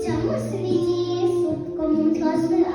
цьому світі, слабкому класному